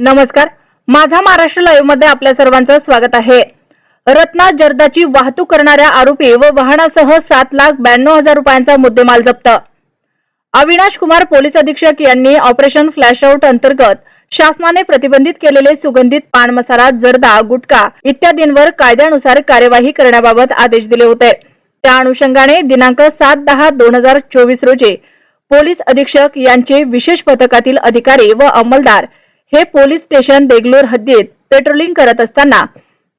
नमस्कार. माझा महाराष्ट्र लाईव्हमध्ये आपल्या सर्वांचं स्वागत आहे. रत्ना जर्दाची वाहतूक करणाऱ्या आरोपी व वाहनासह सात लाख ब्याण्णव हजार रुपयांचा मुद्देमाल जप्त. अविनाश कुमार पोलीस अधीक्षक यांनी ऑपरेशन फ्लॅश आउट अंतर्गत शासनाने प्रतिबंधित केलेले सुगंधित पान मसाला जर्दा गुटखा इत्यादींवर कायद्यानुसार कार्यवाही करण्याबाबत आदेश दिले होते. त्या अनुषंगाने दिनांक सात दहा दोन हजार चोवीस रोजी पोलीस अधीक्षक यांचे विशेष पथकातील अधिकारी व अंमलदार हे पोलीस स्टेशन देगलूर हद्दीत पेट्रोलिंग करत असताना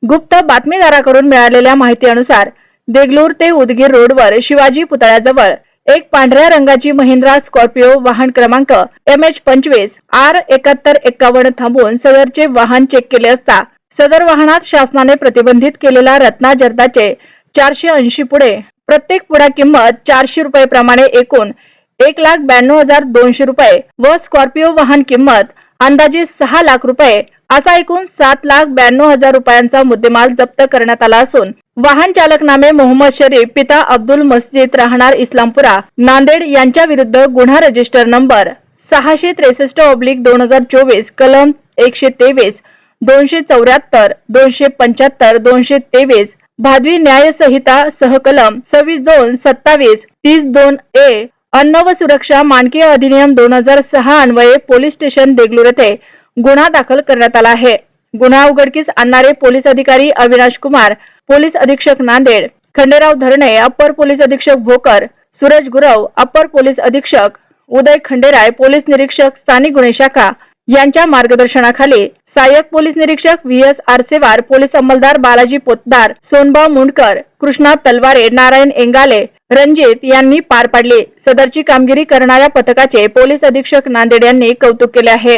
गुप्त बातमीदाराकडून मिळालेल्या माहितीनुसार देगलूर ते उदगीर रोडवर शिवाजी पुतळ्याजवळ एक पांढऱ्या रंगाची महिंद्रा स्कॉर्पिओ वाहन क्रमांक एम एच पंचवीस आर एकाहत्तर एक्कावन्न थांबवून सदरचे वाहन चेक केले असता सदर वाहनात शासनाने प्रतिबंधित केलेला रत्ना जर्दाचे चारशे ऐंशी पुढे प्रत्येक पुढा किंमत चारशे रुपये प्रमाणे एकूण एक लाख ब्याण्णव हजार दोनशे रुपये व स्कॉर्पिओ वाहन किंमत अंदाजे सहा लाख रुपये असा एकूण सात लाख ब्याण्णव हजार रुपयांचा मुद्देमाल जप्त करण्यात आला असून वाहन चालक नामे मोहम्मद शरीफ पिता अब्दुल मस्जिद राहणार इस्लामपुरा नांदेड यांच्या विरुद्ध गुन्हा रजिस्टर नंबर सहाशे त्रेसष्ट ऑब्लिक दोन हजार चोवीस कलम एकशे तेवीस दोनशे चौऱ्याहत्तर दोनशे पंच्याहत्तर दोनशे तेवीस भादवी न्यायसंहिता सहकलम सव्वीस दोन सत्तावीस तीस दोन ए अन्न व सुरक्षा मानकीय अधिनियम दोन हजार सहा अन्वये पोलीस स्टेशन देगलूर येथे गुन्हा दाखल करण्यात आला आहे. गुन्हा उघडकीस आणणारे पोलीस अधिकारी अविनाश कुमार पोलीस अधीक्षक नांदेड खंडेराव धरणे अप्पर पोलीस अधीक्षक भोकर सूरज गुरव अप्पर पोलीस अधीक्षक उदय खंडेराय पोलीस निरीक्षक स्थानिक गुन्हे शाखा यांच्या मार्गदर्शनाखाली सहाय्यक पोलीस निरीक्षक व्ही एस आरसेवार पोलीस अंमलदार बालाजी पोतदार सोनबा मुंडकर कृष्णा तलवारे नारायण एंगाले रणजित यांनी पार पाडले. सदरची कामगिरी करणाऱ्या पथकाचे पोलीस अधीक्षक नांदेड यांनी कौतुक केले आहे.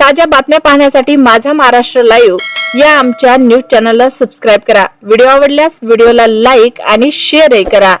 ताज्या बातम्या पाहण्यासाठी माझा महाराष्ट्र लाईव्ह या आमच्या न्यूज चॅनलला सबस्क्राईब करा. व्हिडिओ आवडल्यास व्हिडिओला लाईक आणि शेअरही करा.